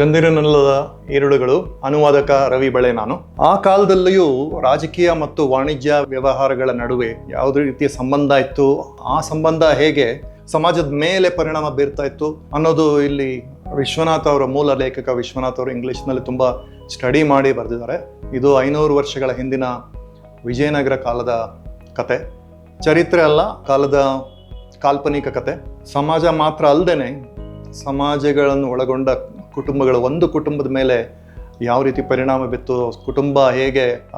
ಚಂದಿರನಲ್ಲದ ಈರುಳುಗಳು ಅನುವಾದಕ ರವಿ ಬಳೆ ನಾನು. ಆ ಕಾಲದಲ್ಲಿಯೂ ರಾಜಕೀಯ ಮತ್ತು ವಾಣಿಜ್ಯ ವ್ಯವಹಾರಗಳ ನಡುವೆ ಯಾವುದೇ ರೀತಿಯ ಸಂಬಂಧ ಇತ್ತು. ಆ ಸಂಬಂಧ ಹೇಗೆ ಸಮಾಜದ ಮೇಲೆ ಪರಿಣಾಮ ಬೀರ್ತಾ ಇತ್ತು ಅನ್ನೋದು ಇಲ್ಲಿ ವಿಶ್ವನಾಥ್ ಅವರ ಮೂಲ ಲೇಖಕ ವಿಶ್ವನಾಥ್ ಅವರು ಇಂಗ್ಲಿಷ್ನಲ್ಲಿ ತುಂಬ ಸ್ಟಡಿ ಮಾಡಿ ಬರೆದಿದ್ದಾರೆ. ಇದು ಐನೂರು ವರ್ಷಗಳ ಹಿಂದಿನ ವಿಜಯನಗರ ಕಾಲದ ಕತೆ. ಚರಿತ್ರೆ ಅಲ್ಲ, ಕಾಲದ ಕಾಲ್ಪನಿಕ ಕತೆ. ಸಮಾಜ ಮಾತ್ರ ಅಲ್ಲದೇನೆ ಸಮಾಜಗಳನ್ನು ಒಳಗೊಂಡ ಕುಟುಂಬಗಳು, ಒಂದು ಕುಟುಂಬದ ಮೇಲೆ ಯಾವ ರೀತಿ ಪರಿಣಾಮ ಬಿತ್ತು, ಕುಟುಂಬ ಹೇಗೆ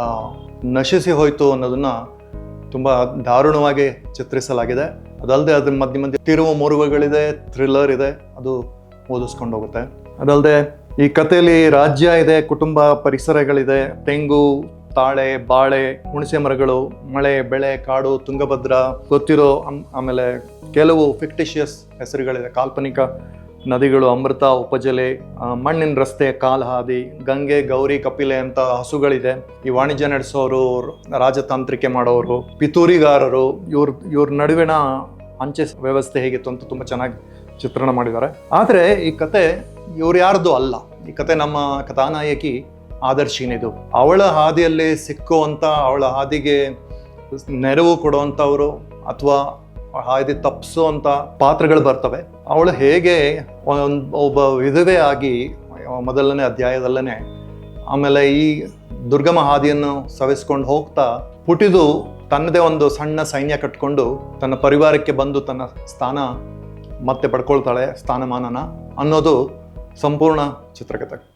ನಶಿಸಿ ಹೋಯಿತು ಅನ್ನೋದನ್ನು ತುಂಬ ದಾರುಣವಾಗಿ ಚಿತ್ರಿಸಲಾಗಿದೆ. ಅದಲ್ಲದೆ ಅದ್ರ ಮಧ್ಯ ಮಧ್ಯೆ ತಿರುವು ಮುರುವುಗಳಿದೆ ಥ್ರಿಲ್ಲರ್ ಇದೆ, ಅದು ಓದಿಸ್ಕೊಂಡು ಹೋಗುತ್ತೆ. ಅದಲ್ಲದೆ ಈ ಕಥೆಯಲ್ಲಿ ರಾಜ್ಯ ಇದೆ, ಕುಟುಂಬ ಪರಿಸರಗಳಿದೆ, ತೆಂಗು, ತಾಳೆ, ಬಾಳೆ, ಹುಣಸೆ ಮರಗಳು, ಮಳೆ, ಬೆಳೆ, ಕಾಡು, ತುಂಗಭದ್ರ ಗೊತ್ತಿರೋ, ಆಮ್- ಆಮೇಲೆ ಕೆಲವು ಫಿಕ್ಟಿಷಿಯಸ್ ಹೆಸರುಗಳಿದೆ, ಕಾಲ್ಪನಿಕ ನದಿಗಳು ಅಮೃತ ಉಪಜಲೆ ಮಣ್ಣಿನ ರಸ್ತೆ ಕಾಲ್ ಹಾದಿ ಗಂಗೆ, ಗೌರಿ, ಕಪಿಲೆ ಅಂತ ಹಸುಗಳಿದೆ. ಈ ವಾಣಿಜ್ಯ ನಡೆಸೋರು, ರಾಜತಾಂತ್ರಿಕೆ ಮಾಡೋರು, ಪಿತೂರಿಗಾರರು, ಇವ್ರ ಇವ್ರ ನಡುವಿನ ಅಂಚೆ ವ್ಯವಸ್ಥೆ ಹೇಗಿತ್ತು ಅಂತ ತುಂಬ ಚೆನ್ನಾಗಿ ಚಿತ್ರಣ ಮಾಡಿದ್ದಾರೆ. ಆದರೆ ಈ ಕತೆ ಇವ್ರು ಯಾರ್ದು ಅಲ್ಲ. ಈ ಕತೆ ನಮ್ಮ ಕಥಾನಾಯಕಿ ಆದರ್ಶಿನಿದು. ಅವಳ ಹಾದಿಯಲ್ಲಿ ಸಿಕ್ಕುವಂಥ ಅವಳ ಹಾದಿಗೆ ನೆರವು ಕೊಡುವಂಥವ್ರು ಅಥವಾ ಹಾದಿ ತಪ್ಪಿಸುವಂಥ ಪಾತ್ರಗಳು ಬರ್ತವೆ. ಅವಳು ಹೇಗೆ ಒಬ್ಬ ವಿಧವೆ ಆಗಿ ಮೊದಲನೇ ಅಧ್ಯಾಯದಲ್ಲೇ ಆಮೇಲೆ ಈ ದುರ್ಗಮ ಹಾದಿಯನ್ನು ಸವಿಸ್ಕೊಂಡು ಹೋಗ್ತಾ ಪುಟಿದು ತನ್ನದೇ ಒಂದು ಸಣ್ಣ ಸೈನ್ಯ ಕಟ್ಕೊಂಡು ತನ್ನ ಪರಿವಾರಕ್ಕೆ ಬಂದು ತನ್ನ ಸ್ಥಾನ ಮತ್ತೆ ಪಡ್ಕೊಳ್ತಾಳೆ, ಸ್ಥಾನಮಾನನ ಅನ್ನೋದು ಸಂಪೂರ್ಣ ಚಿತ್ರಕಥೆ.